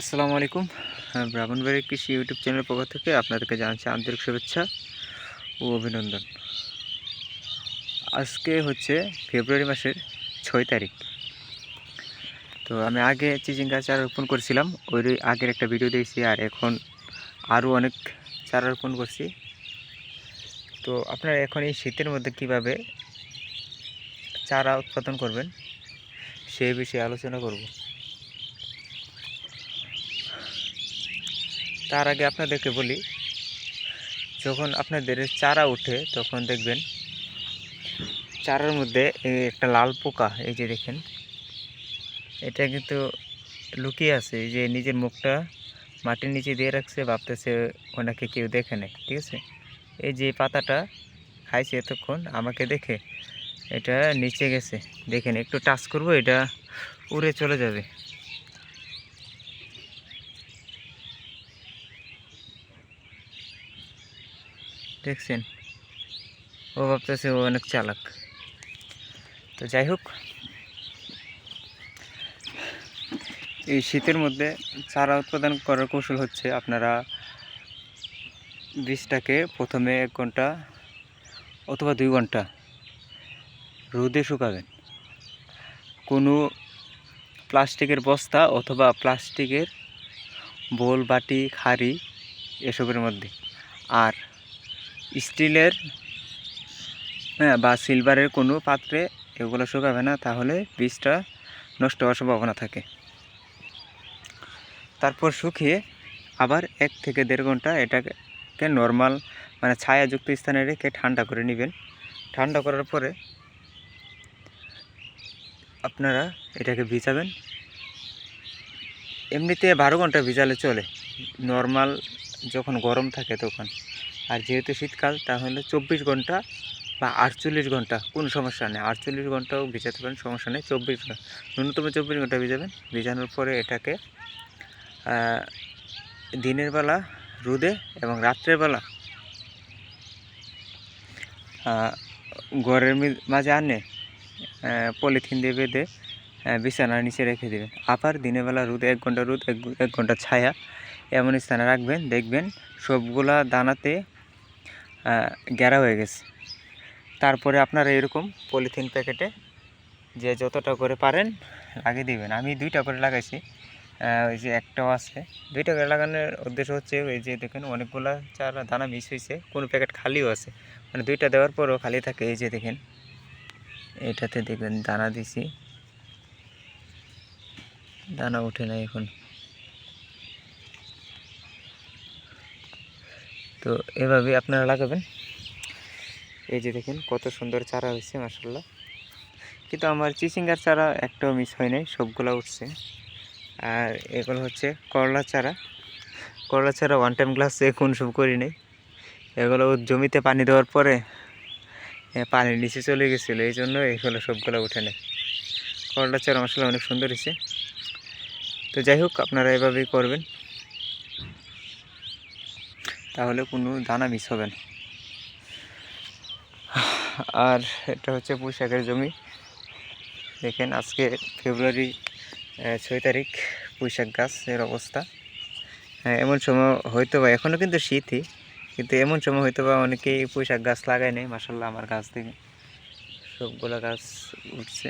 আসসালামু আলাইকুম। হ্যাঁ, ব্রাহ্মণবাড়ি কৃষি ইউটিউব চ্যানেলের পক্ষ থেকে আপনাদেরকে জানাচ্ছি আন্তরিক শুভেচ্ছা ও অভিনন্দন। আজকে হচ্ছে ফেব্রুয়ারি মাসের ছয় তারিখ। তো আমি আগে চিচিং গাছ চারা রোপণ করেছিলাম ওই আগের একটা ভিডিও দিয়েছি আর এখন আরও অনেক চারা রোপণ করছি। তো আপনারা এখন এই শীতের মধ্যে কীভাবে চারা উৎপাদন করবেন সেই বিষয়ে আলোচনা করব। তার আগে আপনাদেরকে বলি, যখন আপনাদের চারা ওঠে তখন দেখবেন চারার মধ্যে এই একটা লাল পোকা, এই যে দেখেন, এটা কিন্তু লুকিয়ে আছে যে নিজের মুখটা মাটির নিচে দিয়ে রাখছে, ভাবতেছে ওনাকে কেউ দেখে নেয় ঠিক আছে? এই যে পাতাটা খাইছে এতক্ষণ, আমাকে দেখে এটা নিচে গেছে, দেখেন, একটু টাচ করব, এটা উড়ে চলে যাবে। দেখছেন? ও ভাবতেছে ও অনেক চালাক। তো যাই হোক, এই শীতের মধ্যে চারা উৎপাদন করার কৌশল হচ্ছে আপনারা বীজটাকে প্রথমে এক ঘণ্টা অথবা দুই ঘণ্টা রোদে শুকাবেন। কোনো প্লাস্টিকের বস্তা অথবা প্লাস্টিকের বোল, বাটি, খাড়ি এসবের মধ্যে। আর স্টিলের হ্যাঁ বা সিলভারের কোনো পাত্রে এগুলো শুকাবে না, তাহলে বীজটা নষ্ট হওয়ার সম্ভাবনা থাকে। তারপর শুকিয়ে আবার এক থেকে দেড় ঘণ্টা এটাকে নর্মাল মানে ছায়াযুক্ত স্থানে রেখে ঠান্ডা করে নেবেন। ঠান্ডা করার পরে আপনারা এটাকে ভিজাবেন। এমনিতে বারো ঘণ্টা ভিজালে চলে। নর্মাল যখন গরম থাকে তখন। আর যেহেতু শীতকাল, তাহলে চব্বিশ ঘণ্টা বা আটচল্লিশ ঘণ্টা, কোনো সমস্যা নেই। আটচল্লিশ ঘন্টাও ভিজাতে পারেন, সমস্যা নেই। চব্বিশ ঘণ্টা, ন্যূনতম চব্বিশ ঘণ্টা ভিজাবেন। ভিজানোর পরে এটাকে দিনের বেলা রোদে এবং রাত্রের বেলা ঘরের মাঝে আনে পলিথিন দিয়ে বেঁধে বিছানার নিচে রেখে দেবেন। আবার দিনের বেলা রোদ, এক ঘণ্টা রোদ এক ঘণ্টা ছায়া এমন স্থানে রাখবেন। দেখবেন সবগুলা দানাতে গ্যারা হয়ে গেছে। তারপরে আপনারা এরকম পলিথিন প্যাকেটে যে যতটা করে পারেন লাগিয়ে দিবেন। আমি দুইটা করে লাগাইছি। ওই যে একটাও আছে। দুইটা করে লাগানোর উদ্দেশ্য হচ্ছে ওই যে দেখেন অনেকগুলো চারা দানা মিস হয়েছে কোনো প্যাকেট খালিও আছে। মানে দুইটা দেওয়ার পরও খালি থাকে। এই যে দেখেন, এটাতে দেখবেন দানা দিছি। দানা ওঠে না এখন। তো এভাবে আপনারা লাগাবেন। এই যে দেখেন, কত সুন্দর চারা হয়েছে মাসাল্লাহ কিন্তু আমার চিচিঙ্গার চারা একটাও মিস হয় নাই, সবগুলো উঠছে। আর এগুলো হচ্ছে করলা চারা। করলা চারা ওয়ান টাইম গ্লাসে কোন সব করি নাই। এগুলো জমিতে পানি দেওয়ার পরে পানির নিচে চলে গেছিল, এই জন্য এগুলো সবগুলো উঠে নেয় করলা চারা মশলা অনেক সুন্দর হয়েছে। তো যাই হোক, আপনারা এভাবেই করবেন। তাহলে কোনো দানা মিস হবে না। আর এটা হচ্ছে পুঁইশাকের জমি। দেখেন আজকে ফেব্রুয়ারি ছয় তারিখ পুঁইশাক গাছের অবস্থা। হ্যাঁ এমন সময় হয়তো বা এখনও কিন্তু শীতই, কিন্তু এমন সময় হয়তো বা অনেকেই পুঁইশাক গাছ লাগায় নেই মাসাল্লাহ আমার গাছ থেকে সবগুলো গাছ উঠছে।